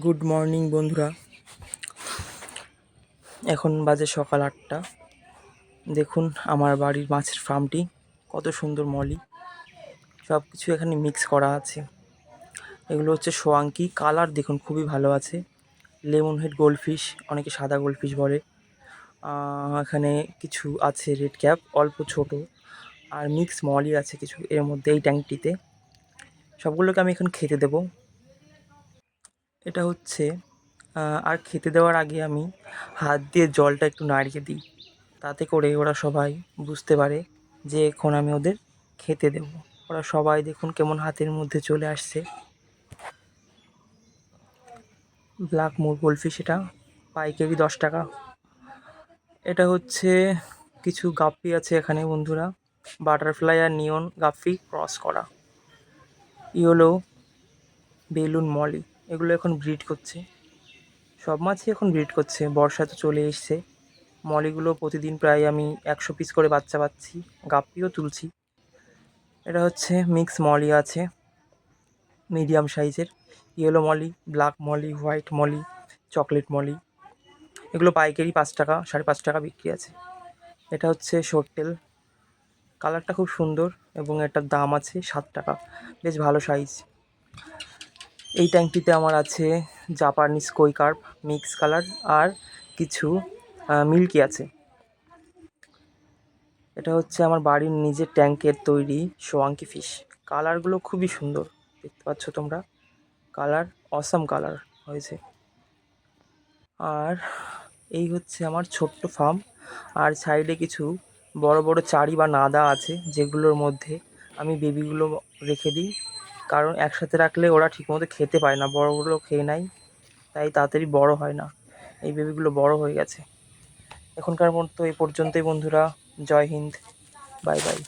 Good morning বন্ধুরা। এখন বাজে সকাল আটটা। দেখুন, আমার বাড়ির মাছের ফার্মটি কত সুন্দর মলি। সব কিছু এখানে মিক্স করা আছে। এগুলো হচ্ছে সোয়াঙ্কি কালার দেখুন, খুবই ভালো আছে। লেমন হেড গোল্ডফিশ অনেকে সাদা গোল্ডফিশ বলে। এখানে কিছু আছে রেড ক্যাপ অল্প ছোট। আর মিক্স মলি আছে কিছু। এর মধ্যে এই ট্যাঙ্কটিতে সবগুলোকে আমি এখন খেতে দেবো। এটা হচ্ছে আর খেতে দেওয়ার আগে আমি হাত দিয়ে জলটা একটু নাড়িয়ে দিই। তাতে করে ওরা সবাই বুঝতে পারে যে এখন আমি ওদের খেতে দেব। ওরা সবাই দেখুন কেমন হাতের মধ্যে চলে আসছে। ব্ল্যাক মোর গোলফিশ এটা, পাইকারি দশ টাকা। এটা হচ্ছে কিছু গাপ্পি আছে এখানে বন্ধুরা। বাটারফ্লাই আর নিয়ন গাপ্পি ক্রস করা। Yellow balloon molly. এগুলো এখন ব্রিড করছে। সব মাছই এখন ব্রিড করছে। বর্ষা তো চলে এসছে। মলিগুলো প্রতিদিন প্রায় আমি একশো পিস করে বাচ্চা পাচ্ছি। গাপ্পিও তুলছি। এটা হচ্ছে মিক্স মলি আছে। মিডিয়াম সাইজের yellow molly black molly white molly chocolate molly. এগুলো পাইকারি পাঁচ টাকা, সাড়ে পাঁচ টাকা বিক্রি আছে। এটা হচ্ছে শোরটেল কালারটা খুব সুন্দর এবং এটার দাম আছে সাত টাকা। বেশ ভালো সাইজ এই ট্যাঙ্কটিতে আমার আছে জাপানিজ কই কার্প মিক্স কালার আর কিছু মিল্কি আছে। এটা হচ্ছে আমার বাড়ির নিজের ট্যাঙ্কের তৈরি সোয়াঙ্কি ফিশ কালারগুলো খুবই সুন্দর, দেখতে পাচ্ছ তোমরা? কালার অসাম কালার হয়েছে। আর এই হচ্ছে আমার ছোট্ট ফার্ম আর সাইডে কিছু বড় বড় চারি বা নাদা আছে, যেগুলোর মধ্যে আমি বেবিগুলো রেখে দিই। কারণ একসাথে রাখলে ওরা ঠিকমতো খেতে পায় না। বড়গুলো খেয়ে নেয়, তাই তাড়াতাড়ি বড় হয় না। এই বেবিগুলো বড় হয়ে গেছে। এখনকার মতো এই পর্যন্তই বন্ধুরা। জয় হিন্দ। Bye bye.